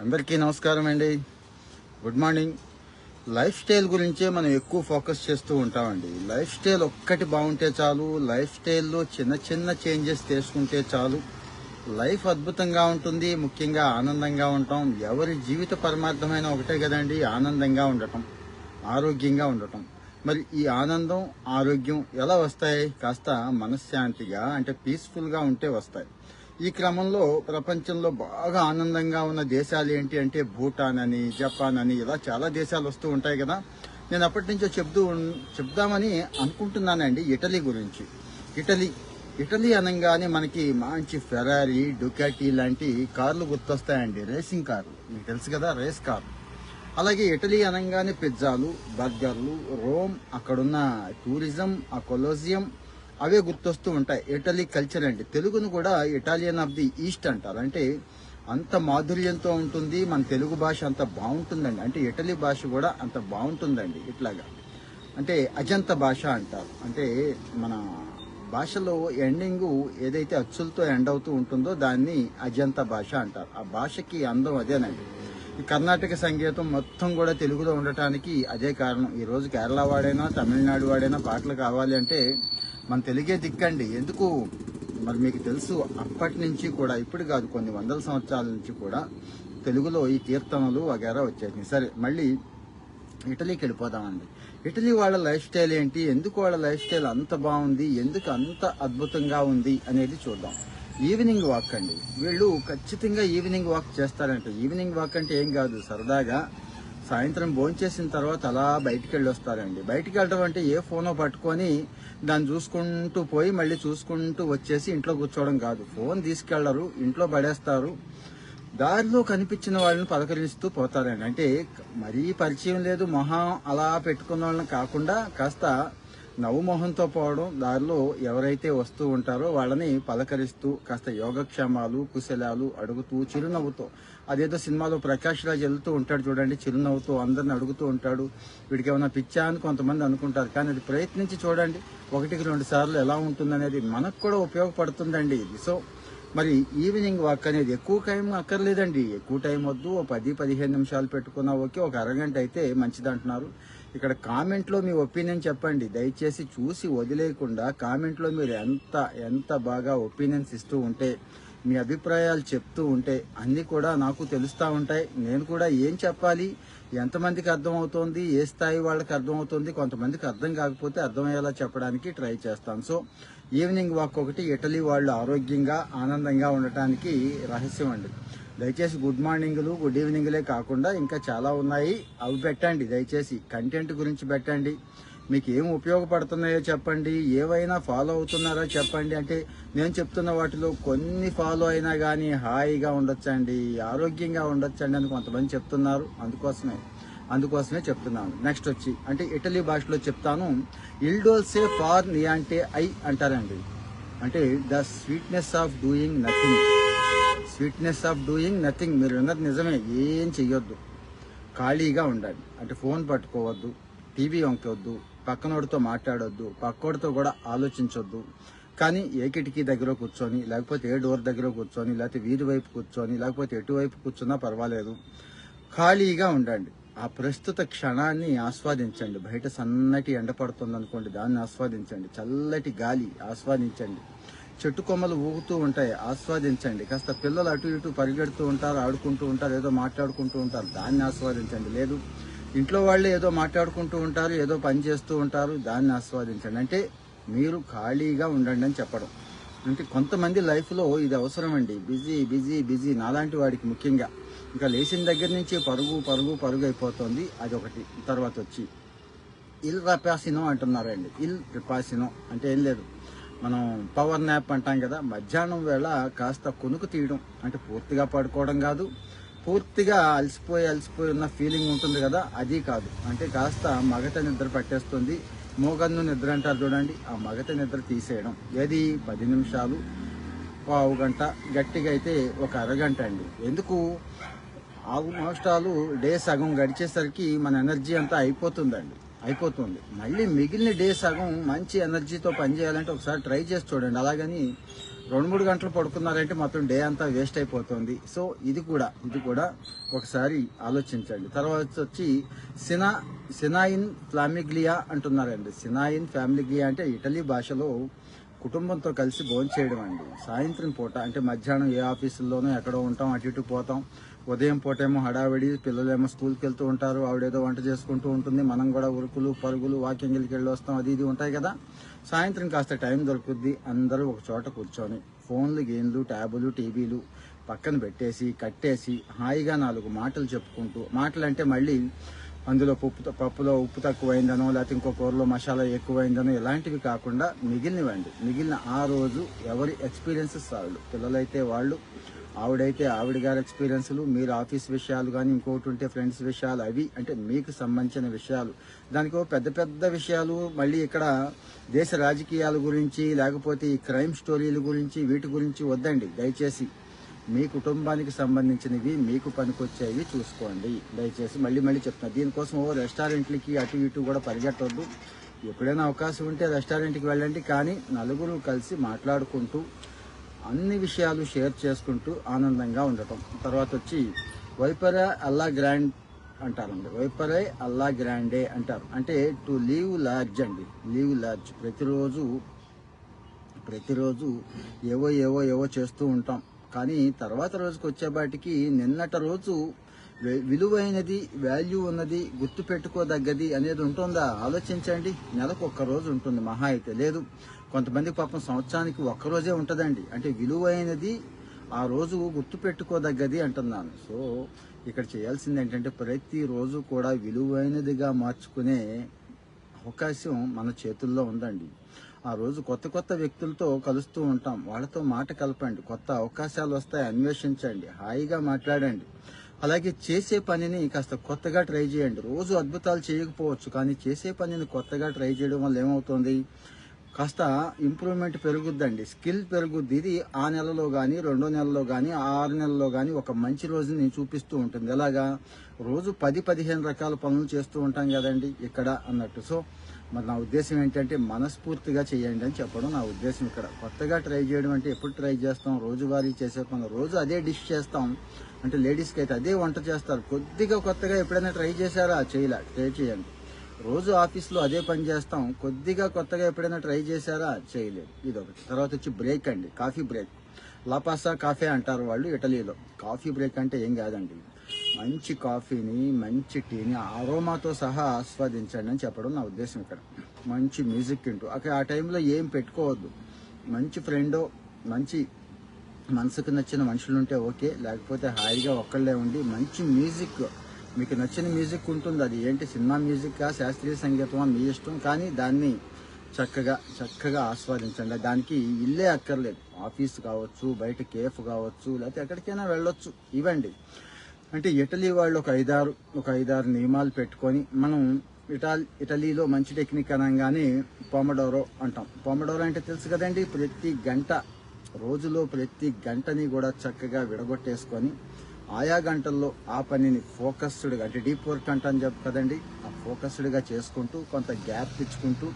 అందరికీ నమస్కారం అండి. గుడ్ మార్నింగ్ లైఫ్ స్టైల్ గురించే మనం ఎక్కువ ఫోకస్ చేస్తూ ఉంటామండి. లైఫ్ స్టైల్ ఒక్కటి బాగుంటే చాలు లైఫ్ స్టైల్లో చిన్న చిన్న చేంజెస్ చేసుకుంటే చాలు. లైఫ్ అద్భుతంగా ఉంటుంది ముఖ్యంగా ఆనందంగా ఉంటాం. ఎవరి జీవిత పరమార్థమైన ఒకటే కదండి ఆనందంగా ఉండటం ఆరోగ్యంగా ఉండటం. మరి ఈ ఆనందం ఆరోగ్యం ఎలా వస్తాయి? కాస్త మనశ్శాంతిగా అంటే పీస్ఫుల్గా ఉంటే వస్తాయి. ఈ క్రమంలో ప్రపంచంలో బాగా ఆనందంగా ఉన్న దేశాలు ఏంటి అంటే భూటాన్ అని జపాన్ అని ఇలా చాలా దేశాలు వస్తూ ఉంటాయి కదా. నేను అప్పటి నుంచో చెప్తూ చెప్దామని అనుకుంటున్నానండి ఇటలీ గురించి. ఇటలీ ఇటలీ అనగానే మనకి మంచి ఫెరారీ డుకాటీ లాంటి కార్లు గుర్తొస్తాయండి. రేసింగ్ కార్లు. మీకు తెలుసు కదా రేస్ కార్లు అలాగే ఇటలీ అనగానే పిజ్జాలు బర్గర్లు రోమ్ అక్కడున్న టూరిజం ఆ కొలోజియం అవే గుర్తొస్తూ ఉంటాయి. ఇటలీ కల్చర్ అండి. తెలుగును కూడా ఇటాలియన్ ఆఫ్ ది ఈస్ట్ అంటారు. అంటే అంత మాధుర్యంతో ఉంటుంది. మన తెలుగు భాష అంత బాగుంటుందండి. అంటే ఇటలీ భాష కూడా అంత బాగుంటుందండి. ఇట్లాగా. అంటే అజంత భాష అంటారు. అంటే మన భాషలో ఎండింగ్ ఏదైతే అచ్చులతో ఎండ్ అవుతూ ఉంటుందో దాన్ని అజంత భాష అంటారు. ఆ భాషకి అందం అదేనండి. కర్ణాటక సంగీతం మొత్తం కూడా తెలుగులో ఉండటానికి అదే కారణం. ఈరోజు కేరళ వాడైనా తమిళనాడు వాడైనా పాటలు కావాలి అంటే మన తెలుగే దిక్కండి. ఎందుకు? మరి మీకు తెలుసు అప్పటి నుంచి కూడా ఇప్పుడు కాదు కొన్ని వందల సంవత్సరాల నుంచి కూడా తెలుగులో ఈ కీర్తనలు వగేరా వచ్చేసినాయి. సరే మళ్ళీ ఇటలీకి వెళ్ళిపోదామండి. ఇటలీ వాళ్ళ లైఫ్ స్టైల్ ఏంటి? ఎందుకు వాళ్ళ లైఫ్ స్టైల్ అంత బాగుంది? ఎందుకు అంత అద్భుతంగా ఉంది? అనేది చూద్దాం. ఈవినింగ్ వాక్ అండి. వీళ్ళు ఖచ్చితంగా ఈవినింగ్ వాక్ చేస్తారంట. ఈవినింగ్ వాక్ అంటే ఏం కాదు సరదాగా సాయంత్రం భోంచేసిన తర్వాత అలా బయటికి వెళ్ళి వస్తారండి. బయటికి వెళ్ళడం అంటే ఏ ఫోనో పట్టుకొని దాన్ని చూసుకుంటూ పోయి మళ్ళీ చూసుకుంటూ వచ్చేసి ఇంట్లో కూర్చోవడం కాదు. ఫోన్ తీసుకెళ్ళరు ఇంట్లో పడేస్తారు. దారిలో కనిపించిన వాళ్ళని పలకరిస్తూ పోతారండి. అంటే మరీ పరిచయం లేదు మొహం అలా పెట్టుకున్న వాళ్ళని కాకుండా కాస్త నవ్వు మొహంతో పోవడం దారిలో ఎవరైతే వస్తూ ఉంటారో వాళ్ళని పలకరిస్తూ కాస్త యోగక్షేమాలు కుశలాలు అడుగుతూ చిరునవ్వుతో అదేదో సినిమాలో ప్రకాష్ రాజ్ వెళ్తూ ఉంటాడు చూడండి చిరునవ్వుతూ అందరిని అడుగుతూ ఉంటాడు. వీడికి ఏమైనా పిచ్చా అని కొంతమంది అనుకుంటారు. కానీ అది ప్రయత్నించి చూడండి ఒకటికి రెండు సార్లు ఎలా ఉంటుందనేది మనకు కూడా ఉపయోగపడుతుందండి. ఇది సో మరి ఈవినింగ్ వాక్ అనేది ఎక్కువ టైం అక్కర్లేదండి. ఎక్కువ టైం వద్దు ఓ పది పదిహేను నిమిషాలు పెట్టుకున్నా ఓకే ఒక అరగంట అయితే మంచిది అంటున్నారు. ఇక్కడ కామెంట్లో మీ ఒపీనియన్ చెప్పండి. దయచేసి చూసి వదిలేయకుండా కామెంట్లో మీరు ఎంత ఎంత బాగా ఒపీనియన్స్ ఇస్తూ ఉంటే మీ అభిప్రాయాలు చెప్తూ ఉంటే అన్నీ కూడా నాకు తెలుస్తూ ఉంటాయి. నేను కూడా ఏం చెప్పాలి? ఎంతమందికి అర్థమవుతోంది? ఏ స్థాయి వాళ్ళకి అర్థమవుతుంది? కొంతమందికి అర్థం కాకపోతే అర్థమయ్యేలా చెప్పడానికి ట్రై చేస్తాను. సో ఈవినింగ్ వాక్ ఒకటి ఇటలీ వాళ్ళు ఆరోగ్యంగా ఆనందంగా ఉండటానికి రహస్యం అండి. దయచేసి గుడ్ మార్నింగ్లు గుడ్ ఈవినింగ్లే కాకుండా ఇంకా చాలా ఉన్నాయి. అవి పెట్టండి దయచేసి. కంటెంట్ గురించి పెట్టండి. మీకు ఏం ఉపయోగపడుతున్నాయో చెప్పండి. ఏవైనా ఫాలో అవుతున్నారో చెప్పండి. అంటే నేను చెప్తున్న వాటిలో కొన్ని ఫాలో అయినా కానీ హాయిగా ఉండొచ్చండి ఆరోగ్యంగా ఉండొచ్చండి అని కొంతమంది చెప్తున్నారు. అందుకోసమే అందుకోసమే చెప్తున్నాను. నెక్స్ట్ వచ్చి అంటే ఇటలీ భాషలో చెప్తాను. ఇల్డోల్సే ఫార్ నియాంటే ఐ అంటారండి. అంటే the sweetness of doing nothing sweetness of doing nothing మీరు విన్నది నిజమే ఏం చెయ్యొద్దు. ఖాళీగా ఉండండి. అంటే ఫోన్ పట్టుకోవద్దు టీవీ వంకొద్దు పక్కనోడితో మాట్లాడొద్దు పక్కోడితో కూడా ఆలోచించొద్దు. కానీ ఏ కిటికీ దగ్గర కూర్చొని లేకపోతే ఏ డోర్ దగ్గర కూర్చొని లేకపోతే వీధి వైపు కూర్చొని లేకపోతే ఎటువైపు కూర్చున్నా పర్వాలేదు. ఖాళీగా ఉండండి. ఆ ప్రస్తుత క్షణాన్ని ఆస్వాదించండి. బయట సన్నటి ఎండ పడుతుంది అనుకోండి దాన్ని ఆస్వాదించండి. చల్లటి గాలి ఆస్వాదించండి. చెట్టు కొమ్మలు ఊగుతూ ఉంటాయి ఆస్వాదించండి. కాస్త పిల్లలు అటు ఇటు పరిగెడుతూ ఉంటారు ఆడుకుంటూ ఉంటారు ఏదో మాట్లాడుకుంటూ ఉంటారు దాన్ని ఆస్వాదించండి. లేదు ఇంట్లో వాళ్ళు ఏదో మాట్లాడుకుంటూ ఉంటారు ఏదో పని చేస్తూ ఉంటారు దాన్ని ఆస్వాదించండి. అంటే మీరు ఖాళీగా ఉండండి అని చెప్పడం. అంటే కొంతమంది లైఫ్లో ఇది అవసరం అండి బిజీ బిజీ బిజీ నాలాంటి వాడికి ముఖ్యంగా. ఇంకా లేచిన దగ్గర నుంచి పరుగు పరుగు పరుగు అయిపోతుంది. అది ఒకటి. తర్వాత వచ్చి ఇల్ రపాసినో అంటున్నారండి. ఇల్ రిపాసినో అంటే ఏం లేదు. మనం పవర్ న్యాప్ అంటాం కదా. మధ్యాహ్నం వేళ కాస్త కొనుకు తీయడం. అంటే పూర్తిగా పడుకోవడం కాదు. పూర్తిగా అలసిపోయి అలసిపోయి ఉన్న ఫీలింగ్ ఉంటుంది కదా అది కాదు. అంటే కాస్త మగత నిద్ర పట్టేస్తుంది. మోగన్ను నిద్ర అంటారు చూడండి ఆ మగత నిద్ర తీసేయడం. ఏది పది నిమిషాలు పావు గంట గట్టిగా అయితే ఒక అరగంట అండి. ఎందుకు? ఆల్మోస్ట్ మోస్టాలు డే సగం గడిచేసరికి మన ఎనర్జీ అంతా అయిపోతుందండి. అయిపోతుంది. మళ్ళీ మిగిలిన డే సగం మంచి ఎనర్జీతో పనిచేయాలంటే ఒకసారి ట్రై చేసి చూడండి. అలాగని రెండు మూడు గంటలు పడుకున్నారంటే మొత్తం డే అంతా వేస్ట్ అయిపోతుంది. సో ఇది కూడా ఇది కూడా ఒకసారి ఆలోచించండి. తర్వాత వచ్చి సినా సినాయిన్ ఫ్లామిగ్లియా అంటున్నారండి. సినాయిన్ ఫ్యామిలిగ్లియా అంటే ఇటలీ భాషలో కుటుంబంతో కలిసి భోజనం చేయడం అండి. సాయంత్రం పూట అంటే మధ్యాహ్నం ఏ ఆఫీసుల్లోనూ ఎక్కడో ఉంటాం అటు ఇటు పోతాం. ఉదయం పూటేమో హడావిడి పిల్లలేమో స్కూల్కి వెళ్తూ ఉంటారు ఆవిడేదో వంట చేసుకుంటూ ఉంటుంది మనం కూడా ఉరుకులు పరుగులు వాకింగ్లకి వెళ్ళి వస్తాం అది ఇది ఉంటాయి కదా. సాయంత్రం కాస్త టైం దొరుకుద్ది అందరూ ఒక చోట కూర్చొని ఫోన్లు గేమ్లు ట్యాబులు టీవీలు పక్కన పెట్టేసి కట్టేసి హాయిగా నాలుగు మాటలు చెప్పుకుంటూ మాటలు అంటే మళ్ళీ అందులో పప్పు పప్పులో ఉప్పు తక్కువైందనో లేకపోతే ఇంకో కూరలో మసాలా ఎక్కువైందనో ఇలాంటివి కాకుండా మిగిలినవండి. మిగిలిన ఆ రోజు ఎవరి ఎక్స్పీరియన్సెస్ వాళ్ళు పిల్లలైతే వాళ్ళు ఆవిడైతే ఆవిడ గారి ఎక్స్పీరియన్స్లు మీరు ఆఫీస్ విషయాలు కానీ ఇంకోటి ఉంటే ఫ్రెండ్స్ విషయాలు అవి అంటే మీకు సంబంధించిన విషయాలు. దానికి పెద్ద పెద్ద విషయాలు మళ్ళీ ఇక్కడ దేశ రాజకీయాల గురించి లేకపోతే ఈ క్రైమ్ స్టోరీల గురించి వీటి గురించి వద్దండి దయచేసి. మీ కుటుంబానికి సంబంధించినవి మీకు పనికొచ్చేవి చూసుకోండి. దయచేసి మళ్ళీ మళ్ళీ చెప్తున్నా దీనికోసం ఓ రెస్టారెంట్లకి అటు ఇటు కూడా పరిగెట్టొద్దు. ఎప్పుడైనా అవకాశం ఉంటే రెస్టారెంట్కి వెళ్ళండి కానీ నలుగురు కలిసి మాట్లాడుకుంటూ అన్ని విషయాలు షేర్ చేసుకుంటూ ఆనందంగా ఉండటం. తర్వాత వచ్చి వైపరే అల్లా గ్రాండ్ అంటారండి. వైపరే అల్లా గ్రాండే అంటారు. అంటే టు లీవ్ లార్జ్ అండి. లీవ్ లార్జ్ ప్రతిరోజు ప్రతిరోజు ఏవో ఏవో ఏవో చేస్తూ ఉంటాం. కానీ తర్వాత రోజుకి వచ్చేపాటికి నిన్నటి రోజు విలువైనది వాల్యూ ఉన్నది గుర్తు పెట్టుకోదగ్గది అనేది ఉంటుందా? ఆలోచించండి. నెలకు ఒక్క రోజు ఉంటుంది. మహా అయితే లేదు. కొంతమంది పాపం సంవత్సరానికి ఒక్క రోజే ఉంటుందండి. అంటే విలువైనది ఆ రోజు గుర్తు పెట్టుకోదగ్గది అంటున్నాను. సో ఇక్కడ చేయాల్సింది ఏంటంటే ప్రతిరోజు కూడా విలువైనదిగా మార్చుకునే అవకాశం మన చేతుల్లో ఉందండి. ఆ రోజు కొత్త కొత్త వ్యక్తులతో కలుస్తూ ఉంటాం. వాళ్ళతో మాట కలపండి. కొత్త అవకాశాలు వస్తాయి అన్వేషించండి హాయిగా మాట్లాడండి. అలాగే చేసే పనిని కాస్త కొత్తగా ట్రై చేయండి. రోజు అద్భుతాలు చేయకపోవచ్చు కానీ చేసే పనిని కొత్తగా ట్రై చేయడం వల్ల ఏమవుతుంది? కాస్త ఇంప్రూవ్మెంట్ పెరుగుద్దండి. స్కిల్ పెరుగుద్ది. ఇది ఆ నెలలో కానీ రెండో నెలలో కానీ ఆరు నెలలో కానీ ఒక మంచి రోజుని చూపిస్తూ ఉంటుంది. ఎలాగా? రోజు పది పదిహేను రకాల పనులు చేస్తూ ఉంటాం కదండి ఇక్కడ అన్నట్టు. సో మరి నా ఉద్దేశం ఏంటంటే మనస్ఫూర్తిగా చేయండి అని చెప్పడం నా ఉద్దేశం ఇక్కడ. కొత్తగా ట్రై చేయడం అంటే ఎప్పుడు ట్రై చేస్తాం? రోజువారీ చేసే పనులు రోజు అదే డిష్ చేస్తాం. అంటే లేడీస్కి అయితే అదే వంట చేస్తారు. కొద్దిగా కొత్తగా ఎప్పుడైనా ట్రై చేశారా? చేయలే. ట్రై చేయండి. రోజు ఆఫీస్లో అదే పని చేస్తాం. కొద్దిగా కొత్తగా ఎప్పుడైనా ట్రై చేశారా? చేయలేదు. ఇది ఒకటి తర్వాత వచ్చి బ్రేక్ అండి. Coffee break. లాపాసా కాఫే అంటారు వాళ్ళు ఇటలీలో. కాఫీ బ్రేక్ అంటే ఏం కాదండి. మంచి కాఫీని మంచి టీని అరోమాతో సహా ఆస్వాదించండి అని చెప్పడం నా ఉద్దేశం ఇక్కడ. మంచి మ్యూజిక్ వింటూ. అక్కడ ఆ టైంలో ఏం పెట్టుకోవద్దు. మంచి ఫ్రెండో మంచి మనసుకు నచ్చిన మనుషులు ఉంటే ఓకే. లేకపోతే హాయిగా ఒక్కళ్ళే ఉండి మంచి మ్యూజిక్ మీకు నచ్చిన మ్యూజిక్ ఉంటుంది? అది ఏంటి? Cinema music? శాస్త్రీయ సంగీతం మీ ఇష్టం? కానీ దాన్ని చక్కగా చక్కగా ఆస్వాదించండి. దానికి ఇల్లే అక్కర్లేదు. ఆఫీస్ కావచ్చు బయట కేఫ్ కావచ్చు లేకపోతే ఎక్కడికైనా వెళ్ళొచ్చు. ఇవ్వండి. అంటే ఇటలీ వాళ్ళు ఒక ఐదారు ఒక ఐదారు నియమాలు పెట్టుకొని మనం ఇటాల్ ఇటలీలో మంచి టెక్నిక్ అనగానే పొమడోరో అంటాం. పొమడోరో అంటే తెలుసు కదండి? ప్రతి గంట రోజులో ప్రతి గంటని కూడా చక్కగా విడగొట్టేసుకొని ఆయా గంటల్లో ఆ పనిని ఫోకస్డ్గా అంటే డీప్ వర్క్ అంటాను చెప్పు కదండి ఆ ఫోకస్డ్గా చేసుకుంటూ కొంత గ్యాప్ ఇచ్చుకుంటూ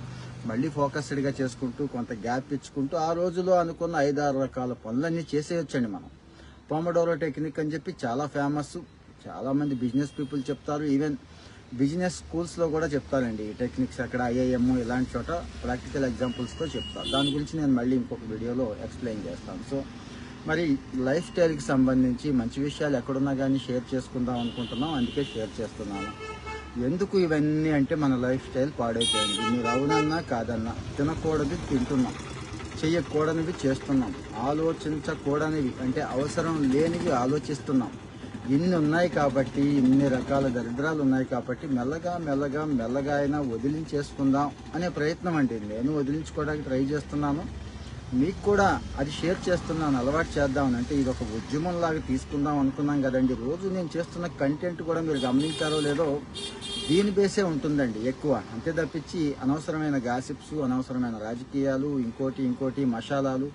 మళ్ళీ ఫోకస్డ్గా చేసుకుంటూ కొంత గ్యాప్ ఇచ్చుకుంటూ ఆ రోజులో అనుకున్న ఐదారు రకాల పనులన్నీ చేసేయొచ్చండి మనం. పోమడోరో టెక్నిక్ అని చెప్పి చాలా ఫేమస్ చాలామంది బిజినెస్ పీపుల్ చెప్తారు. ఈవెన్ బిజినెస్ స్కూల్స్లో కూడా చెప్తారండి ఈ టెక్నిక్స్ అక్కడ ఐఐఎం ఇలాంటి చోట ప్రాక్టికల్ ఎగ్జాంపుల్స్తో చెప్తారు. దాని గురించి నేను మళ్ళీ ఇంకొక వీడియోలో ఎక్స్ప్లెయిన్ చేస్తాను. సో మరి లైఫ్ స్టైల్కి సంబంధించి మంచి విషయాలు ఎక్కడున్నా కానీ షేర్ చేసుకుందాం అనుకుంటున్నాం. అందుకే షేర్ చేస్తున్నాను. ఎందుకు ఇవన్నీ అంటే మన లైఫ్ స్టైల్ పాడైపోయింది. మీరు అవునన్నా కాదన్నా తినకూడదు తింటున్నాం. చేయకూడనివి చేస్తున్నాం. ఆలోచించకూడనివి అంటే అవసరం లేనివి ఆలోచిస్తున్నాం. ఇన్ని ఉన్నాయి కాబట్టి ఇన్ని రకాల దరిద్రాలు ఉన్నాయి కాబట్టి మెల్లగా మెల్లగా మెల్లగా అయినా వదిలించేసుకుందాం అనే ప్రయత్నం అండి. నేను వదిలించుకోవడానికి ట్రై చేస్తున్నాను. మీకు కూడా అది షేర్ చేస్తున్నాను అలవాటు చేద్దామని అంటే ఇది ఒక ఉద్యమం లాగా తీసుకుందాం అనుకున్నాం కదండి. రోజు నేను చేస్తున్న కంటెంట్ కూడా మీరు గమనించారో లేదో దీని బేసే ఉంటుందండి ఎక్కువ. అంతే తప్పించి అనవసరమైన గాసిప్స్ అనవసరమైన రాజకీయాలు ఇంకోటి ఇంకోటి మసాలాలు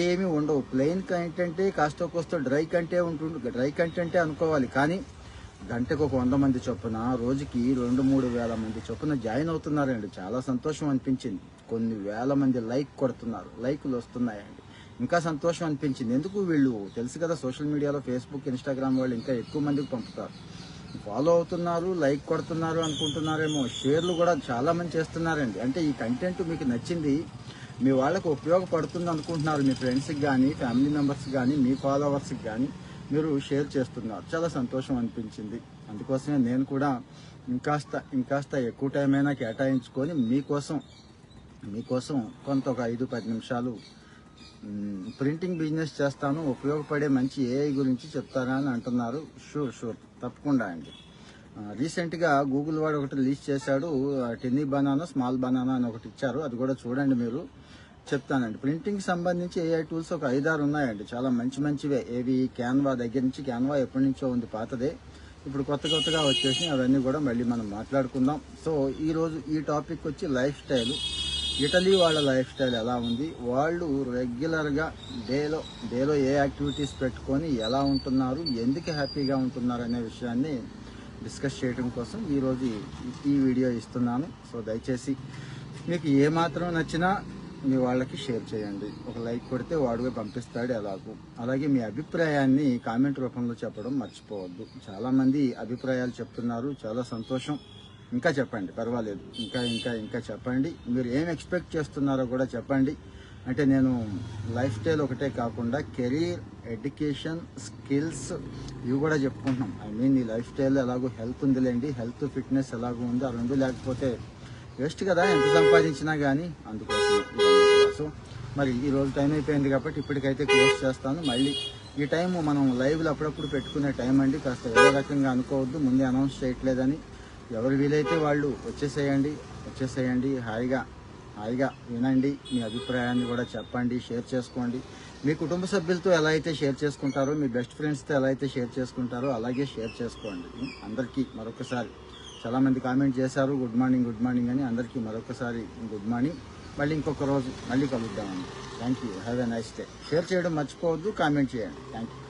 ఏమీ ఉండవు. ప్లెయిన్ కంటెంటే కాస్త కోస్తో డ్రై కంటే ఉంటుంది డ్రై కంటెంటే అనుకోవాలి. కానీ గంటకు ఒక వంద మంది చొప్పున రోజుకి రెండు మూడు వేల మంది చొప్పున జాయిన్ అవుతున్నారండి. చాలా సంతోషం అనిపించింది. కొన్ని వేల మంది లైక్ కొడుతున్నారు. లైకులు వస్తున్నాయండి. ఇంకా సంతోషం అనిపించింది. ఎందుకు వీళ్ళు? తెలుసు కదా సోషల్ మీడియాలో ఫేస్బుక్ ఇన్స్టాగ్రామ్ వాళ్ళు ఇంకా ఎక్కువ మందికి పంపుతారు. ఫాలో అవుతున్నారు లైక్ కొడుతున్నారు అనుకుంటున్నారేమో. షేర్లు కూడా చాలా మంది చేస్తున్నారండి. అంటే ఈ కంటెంట్ మీకు నచ్చింది మీ వాళ్ళకు ఉపయోగపడుతుంది అనుకుంటున్నారు మీ ఫ్రెండ్స్కి కానీ ఫ్యామిలీ మెంబర్స్కి కానీ మీ ఫాలోవర్స్కి కానీ మీరు షేర్ చేస్తున్నారు. చాలా సంతోషం అనిపించింది. అందుకోసమే నేను కూడా ఇంకాస్త ఇంకాస్త ఎక్కువ టైం అయినా కేటాయించుకొని మీకోసం మీకోసం కొంత ఒక ఐదు పది నిమిషాలు ప్రింటింగ్ బిజినెస్ చేస్తాను. ఉపయోగపడే మంచి ఏఐ గురించి చెప్తారా అని అంటున్నారు. షూర్ షూర్ తప్పకుండా అండి. రీసెంట్గా గూగుల్ వాడు ఒకటి రిలీజ్ చేశాడు. ఆ, బనానా స్మాల్ బనానా అని ఒకటి ఇచ్చారు. అది కూడా చూడండి మీరు. చెప్తానండి. ప్రింటింగ్ సంబంధించి ఏఐ టూల్స్ ఒక ఐదారు ఉన్నాయండి. చాలా మంచి మంచివే. ఏవి? క్యాన్వా దగ్గర నుంచి క్యాన్వా ఎప్పటి నుంచో ఉంది పాతదే. ఇప్పుడు కొత్త కొత్తగా వచ్చేసి అవన్నీ కూడా మళ్ళీ మనం మాట్లాడుకుందాం. సో ఈరోజు ఈ టాపిక్ వచ్చి లైఫ్ స్టైల్. ఇటలీ వాళ్ళ లైఫ్ స్టైల్ ఎలా ఉంది? వాళ్ళు రెగ్యులర్గా డేలో డేలో ఏ యాక్టివిటీస్ పెట్టుకొని ఎలా ఉంటున్నారు? ఎందుకు హ్యాపీగా ఉంటున్నారు అనే విషయాన్ని డిస్కస్ చేయడం కోసం ఈరోజు ఈ- వీడియో ఇస్తున్నాను. సో దయచేసి మీకు ఏ మాత్రం నచ్చినా మీ వాళ్ళకి షేర్ చేయండి. ఒక లైక్ కొడితే వాడుగా పంపిస్తాడు ఎలాగూ. అలాగే మీ అభిప్రాయాన్ని కామెంట్ రూపంలో చెప్పడం మర్చిపోవద్దు. చాలామంది అభిప్రాయాలు చెప్తున్నారు. చాలా సంతోషం. ఇంకా చెప్పండి పర్వాలేదు. ఇంకా ఇంకా ఇంకా చెప్పండి. మీరు ఏం ఎక్స్పెక్ట్ చేస్తున్నారో కూడా చెప్పండి. అంటే నేను లైఫ్ స్టైల్ ఒకటే కాకుండా కెరీర్ ఎడ్యుకేషన్ స్కిల్స్ ఇవి కూడా చెప్పుకుంటున్నాం. ఐ మీన్ ఈ లైఫ్ స్టైల్ ఎలాగో హెల్త్ ఉందిలేండి హెల్త్ ఫిట్నెస్ ఎలాగో ఉంది ఆ రెండు లేకపోతే వేస్ట్ కదా ఎంత సంపాదించినా కానీ అందుకోసం సో మరి ఈ రోజు టైం అయిపోయింది కాబట్టి ఇప్పటికైతే క్లోజ్ చేస్తాను. మళ్ళీ ఈ టైం మనం లైవ్లో అప్పుడప్పుడు పెట్టుకునే టైం అండి. కాస్త వేరే రకంగా అనుకోవద్దు ముందే అనౌన్స్ చేయట్లేదని. ఎవరు వీలైతే వాళ్ళు వచ్చేసేయండి వచ్చేసేయండి హాయిగా హాయిగా వినండి మీ అభిప్రాయాన్ని కూడా చెప్పండి షేర్ చేసుకోండి. మీ కుటుంబ సభ్యులతో ఎలా అయితే షేర్ చేసుకుంటారో మీ బెస్ట్ ఫ్రెండ్స్తో ఎలా అయితే షేర్ చేసుకుంటారో అలాగే షేర్ చేసుకోండి. అందరికీ మరొకసారి చాలామంది కామెంట్ చేశారు గుడ్ మార్నింగ్ గుడ్ మార్నింగ్ అని అందరికీ మరొకసారి గుడ్ మార్నింగ్ మళ్ళీ ఇంకొక రోజు మళ్ళీ కలుద్దామండి. Thank you. Have a nice day. Share చేయడం మర్చిపోవద్దు కామెంట్ చేయండి. థ్యాంక్ యూ.